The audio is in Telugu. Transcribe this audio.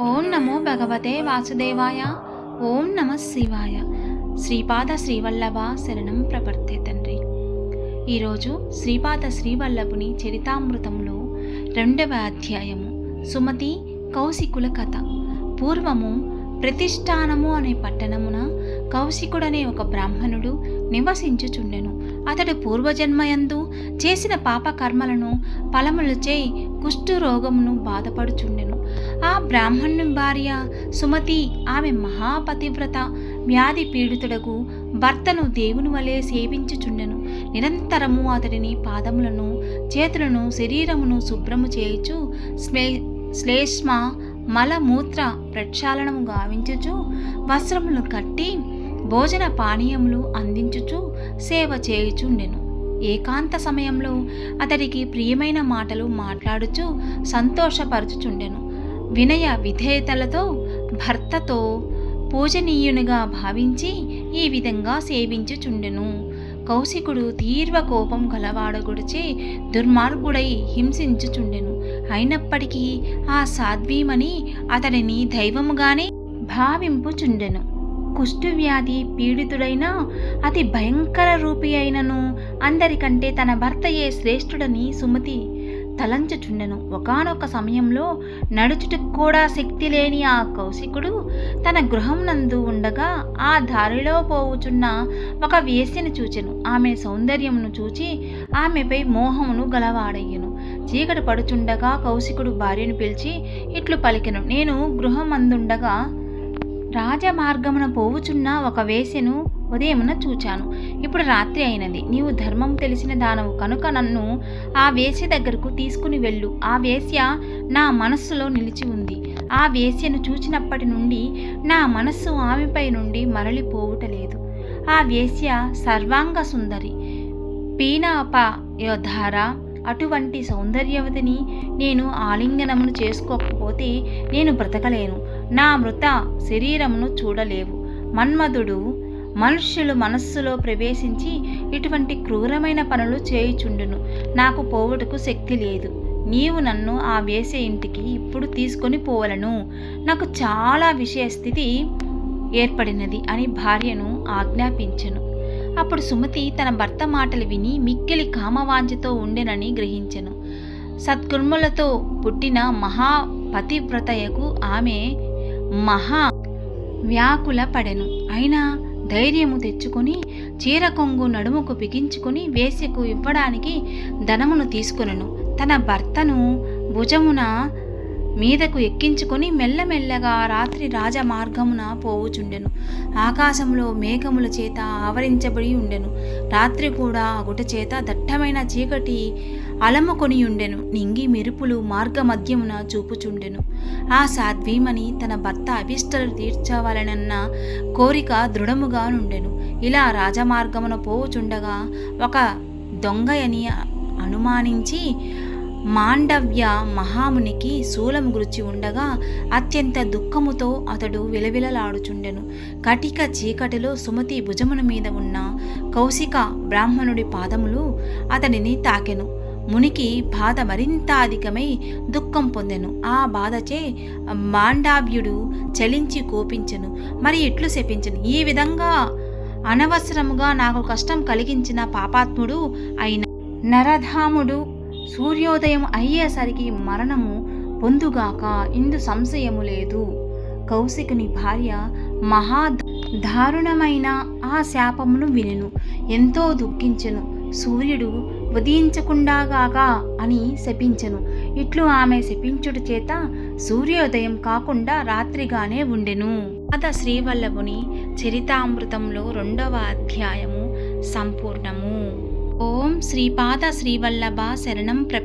ఓం నమో భగవతే వాసుదేవాయ ఓం నమ శివాయ. శ్రీపాద శ్రీవల్లభ శరణం ప్రపర్తే తండ్రి. ఈరోజు శ్రీపాద శ్రీవల్లభుని చరితామృతంలో రెండవ అధ్యాయము సుమతి కౌశికుల కథ. పూర్వము ప్రతిష్టానము అనే పట్టణమున కౌశికుడనే ఒక బ్రాహ్మణుడు నివసించుచుండెను. అతడు పూర్వజన్మయందు చేసిన పాపకర్మలను ఫలములచే కుష్ఠరోగమును బాధపడుచుండెను. ఆ బ్రాహ్మణుని భార్య సుమతి ఆమె మహాపతివ్రత వ్యాధి పీడితుడకు భర్తను దేవుని వలె సేవించుచుండెను. నిరంతరము అతడిని పాదములను చేతులను శరీరమును శుభ్రము చేయుచు శ్లే శ్లేష్మ మలమూత్ర ప్రక్షాళనము గావించుచు వస్త్రములు కట్టి భోజన పానీయములు అందించుచు సేవ చేయుచుండెను. ఏకాంత సమయంలో అతడికి ప్రియమైన మాటలు మాట్లాడుచు సంతోషపరచుచుండెను. వినయ విధేయతలతో భర్తతో పూజనీయునిగా భావించి ఈ విధంగా సేవించుచుండెను. కౌశికుడు తీవ్ర కోపం గలవాడగుడిచే దుర్మార్గుడై హింసించుచుండెను. అయినప్పటికీ ఆ సాధ్వీమని అతడిని దైవముగానే భావింపుచుండెను. కుష్ఠవ్యాధి పీడితుడైన అతి భయంకర రూపి అయినను అందరికంటే తన భర్తయే శ్రేష్ఠుడని సుమతి తలంచుచుండెను. ఒకానొక సమయంలో నడుచుటకు కూడా శక్తి లేని ఆ కౌశికుడు తన గృహం నందు ఉండగా ఆ దారిలో పోవుచున్న ఒక వేసిని చూచెను. ఆమె సౌందర్యమును చూచి ఆమెపై మోహమును గలవాడయ్యను. చీకటి పడుచుండగా కౌశికుడు భార్యను పిలిచి ఇట్లు పలికెను. నేను గృహం అందుండగా రాజమార్గమున పోవుచున్న ఒక వేశ్యను ఉదయమున చూచాను. ఇప్పుడు రాత్రి అయినది. నీవు ధర్మం తెలిసిన దానవు కనుక నన్ను ఆ వేశ్య దగ్గరకు తీసుకుని వెళ్ళు. ఆ వేశ్య నా మనస్సులో నిలిచి ఉంది. ఆ వేశ్యను చూచినప్పటి నుండి నా మనస్సు ఆమెపై నుండి మరలిపోవుటలేదు ఆ వేశ్య సర్వాంగ సుందరి. పీనాప యోధార అటువంటి సౌందర్యవతిని నేను ఆలింగనమును చేసుకోకపోతే నేను బ్రతకలేను. నా మృత శరీరమును చూడలేవు. మన్మధుడు మనుష్యులు మనస్సులో ప్రవేశించి ఇటువంటి క్రూరమైన పనులు చేయుచుండును. నాకు పోవుటకు శక్తి లేదు. నీవు నన్ను ఆ వేసే ఇంటికి ఇప్పుడు తీసుకొని పోవలను. నాకు చాలా విషయ స్థితి ఏర్పడినది అని భార్యను ఆజ్ఞాపించను. అప్పుడు సుమతి తన భర్త మాటలు విని మిక్కిలి కామవాంఛతో ఉండెనని గ్రహించెను. సద్గుర్ములతో పుట్టిన మహాపతివ్రతయకు ఆమె మహా వ్యాకుల పడెను అయినా ధైర్యము తెచ్చుకొని చీర కొంగు నడుముకు బిగించుకుని వేసికు ఇవ్వడానికి ధనమును తీసుకొనెను. తన భర్తను భుజమున మీదకు ఎక్కించుకొని మెల్లమెల్లగా రాత్రి రాజమార్గమున పోవుచుండెను. ఆకాశంలో మేఘముల చేత ఆవరించబడి ఉండెను. రాత్రి కూడా అగుట చేత దట్టమైన చీకటి అలముకొనియుండెను నింగి మెరుపులు మార్గమధ్యమున చూపుచుండెను. ఆ సాధ్వీమని తన భర్త అభిష్టలు తీర్చవలనన్న కోరిక దృఢముగా నుండెను. ఇలా రాజమార్గమున పోవుచుండగా ఒక దొంగయని అనుమానించి మాండవ్య మహామునికి శూలం గురించి ఉండగా అత్యంత దుఃఖముతో అతడు విలవిలలాడుచుండెను. కటిక చీకటిలో సుమతి భుజమున మీద ఉన్న కౌశిక బ్రాహ్మణుడి పాదములు అతనిని తాకెను. మునికి బాధ మరింత అధికమై దుఃఖం పొందెను. ఆ బాధచే మాండావ్యుడు చలించి కోపించెను. మరి ఇట్లు శపించను? ఈ విధంగా అనవసరముగా నాకు కష్టం కలిగించిన పాపాత్ముడు అయిన నరధాముడు సూర్యోదయం అయ్యేసరికి మరణము పొందుగాక ఇందు సంశయము లేదు. కౌశికుని భార్య మహా దారుణమైన ఆ శాపమును వినెను. ఎంతో దుఃఖించెను. సూర్యుడు ఉదయించకుండాగాక అని శపించెను. ఇట్లు ఆమె శపించుడు చేత సూర్యోదయం కాకుండా రాత్రిగానే ఉండెను. అత శ్రీవల్లభుని చరితామృతంలో రెండవ అధ్యాయము సంపూర్ణము. ఓం శ్రీపాద శ్రీవల్లభ శరణం ప్రప